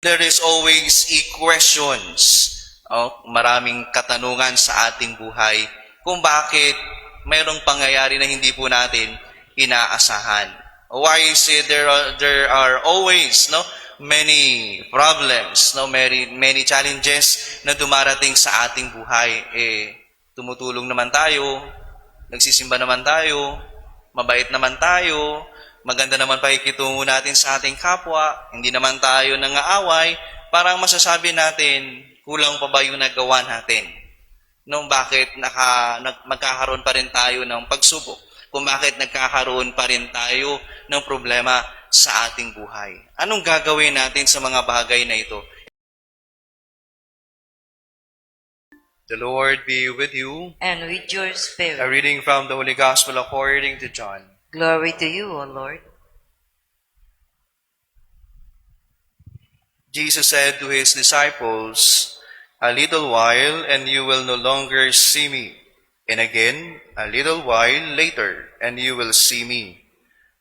There is always a questions. Oh, maraming katanungan sa ating buhay kung bakit mayroong pangyayari na hindi po natin inaasahan. Why is it there are, there are always no many problems, no many many challenges na dumarating sa ating buhay eh tumutulong naman tayo, nagsisimba naman tayo, mabait naman tayo, maganda naman pakikitungo natin sa ating kapwa, hindi naman tayo nangaaway, parang masasabi natin, kulang pa ba yung nagawa natin? Nung bakit naka, nag, magkakaroon pa rin tayo ng pagsubok? Kung bakit nagkakaroon pa rin tayo ng problema sa ating buhay? Anong gagawin natin sa mga bagay na ito? The Lord be with you. and with your spirit. A reading from the Holy Gospel according to John. Glory to you, O Lord. Jesus said to his disciples, A little while, and you will no longer see me. And again, a little while later, and you will see me.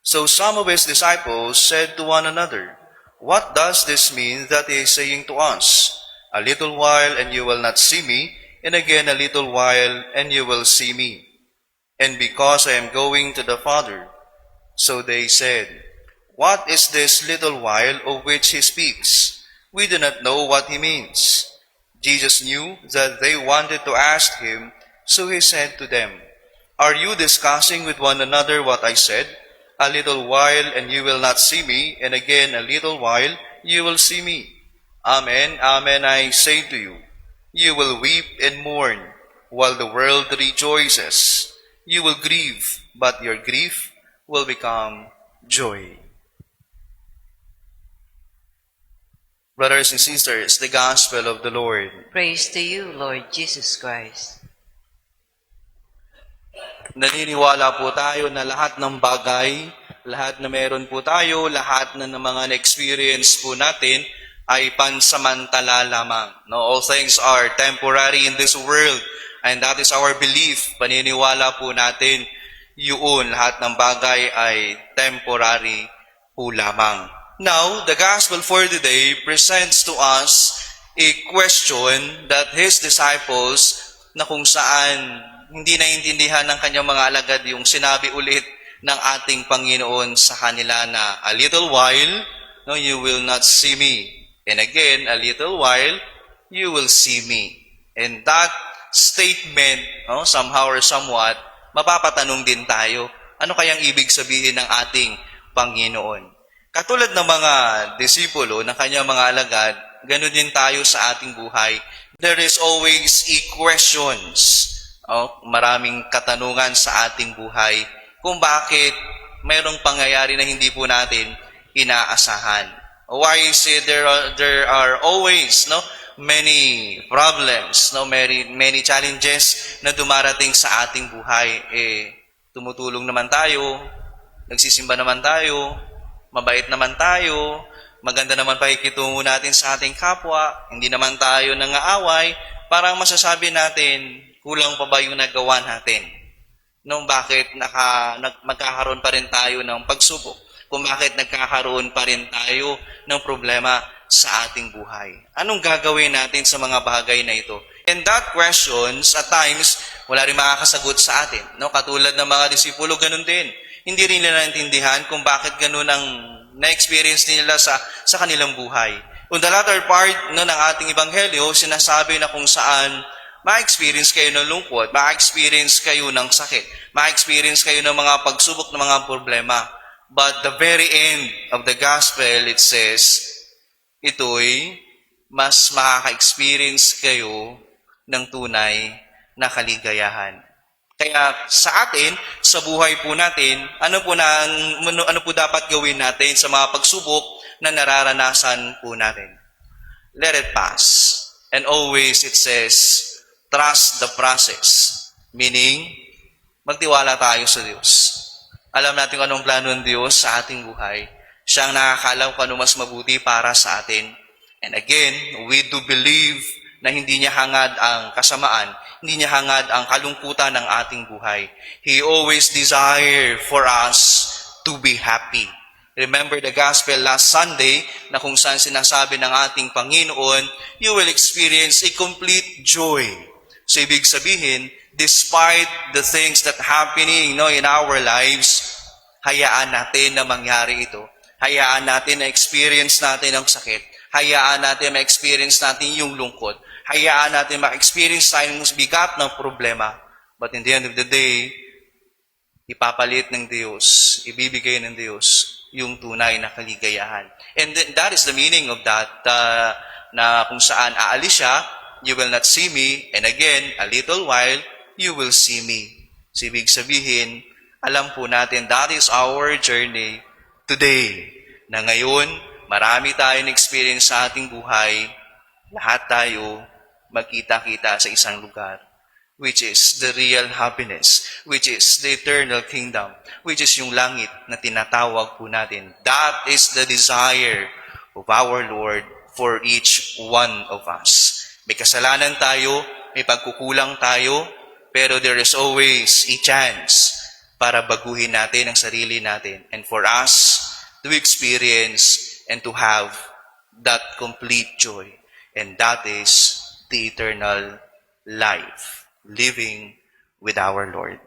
So some of his disciples said to one another, What does this mean that he is saying to us? A little while, and you will not see me, and again a little while, and you will see me. And because I am going to the Father, so they said, What is this little while of which he speaks? We do not know what he means. Jesus knew that they wanted to ask him, so he said to them, Are you discussing with one another what I said? A little while and you will not see me, and again a little while you will see me. Amen, amen, I say to you, you will weep and mourn while the world rejoices. You will grieve, but your grief will become joy. Brothers and sisters, the gospel of the Lord. Praise to you, Lord Jesus Christ. Naniniwala po tayo na lahat ng bagay, lahat na meron po tayo, lahat na ng mga na-experience po natin ay pansamantala lamang. No, all things are temporary in this world and that is our belief. Paniniwala po natin yun, lahat ng bagay ay temporary po lamang. Now, the gospel for today presents to us a question that his disciples na kung saan hindi naintindihan ng kanyang mga alagad yung sinabi ulit ng ating Panginoon sa kanila na a little while, no, you will not see me. And again, a little while, you will see me. And that statement, no, somehow or somewhat, mapapatanong din tayo, ano kayang ibig sabihin ng ating Panginoon? Katulad ng mga disipulo ng kanyang mga alagad, ganun din tayo sa ating buhay. There is always a questions. Oh, maraming katanungan sa ating buhay kung bakit mayroong pangyayari na hindi po natin inaasahan. Why is it there are, there are always no many problems, no many many challenges na dumarating sa ating buhay eh tumutulong naman tayo, nagsisimba naman tayo, mabait naman tayo, maganda naman pakikitungo natin sa ating kapwa, hindi naman tayo nangaaway, parang masasabi natin, kulang pa ba yung nagawa natin? Nung bakit naka, nag, magkakaroon pa rin tayo ng pagsubok? Kung bakit nagkakaroon pa rin tayo ng problema sa ating buhay? Anong gagawin natin sa mga bagay na ito? And that questions, at times, wala rin makakasagot sa atin. No? Katulad ng mga disipulo, ganun din hindi rin nila naintindihan kung bakit ganun ang na-experience nila sa, sa kanilang buhay. On the latter part no, ng ating ebanghelyo, sinasabi na kung saan ma-experience kayo ng lungkot, ma-experience kayo ng sakit, ma-experience kayo ng mga pagsubok ng mga problema. But the very end of the gospel, it says, ito'y mas makaka-experience kayo ng tunay na kaligayahan. Kaya sa atin, sa buhay po natin, ano po na ano, po dapat gawin natin sa mga pagsubok na nararanasan po natin? Let it pass. And always it says, trust the process. Meaning, magtiwala tayo sa Diyos. Alam natin kung anong plano ng Diyos sa ating buhay. Siya ang nakakalam kung ano mas mabuti para sa atin. And again, we do believe na hindi niya hangad ang kasamaan, hindi niya hangad ang kalungkutan ng ating buhay. He always desire for us to be happy. Remember the gospel last Sunday na kung saan sinasabi ng ating Panginoon, you will experience a complete joy. So ibig sabihin, despite the things that happening no, in our lives, hayaan natin na mangyari ito. Hayaan natin na experience natin ang sakit. Hayaan natin ma-experience natin yung lungkot. Hayaan natin ma-experience tayo ng bigat ng problema. But in the end of the day, ipapalit ng Diyos, ibibigay ng Diyos yung tunay na kaligayahan. And then, that is the meaning of that, uh, na kung saan aalis siya, you will not see me, and again, a little while, you will see me. So, ibig sabihin, alam po natin, that is our journey today. Na ngayon, marami tayong experience sa ating buhay, lahat tayo magkita-kita sa isang lugar which is the real happiness, which is the eternal kingdom, which is yung langit na tinatawag po natin. That is the desire of our Lord for each one of us. May kasalanan tayo, may pagkukulang tayo, pero there is always a chance para baguhin natin ang sarili natin and for us to experience and to have that complete joy. And that is the eternal life, living with our Lord.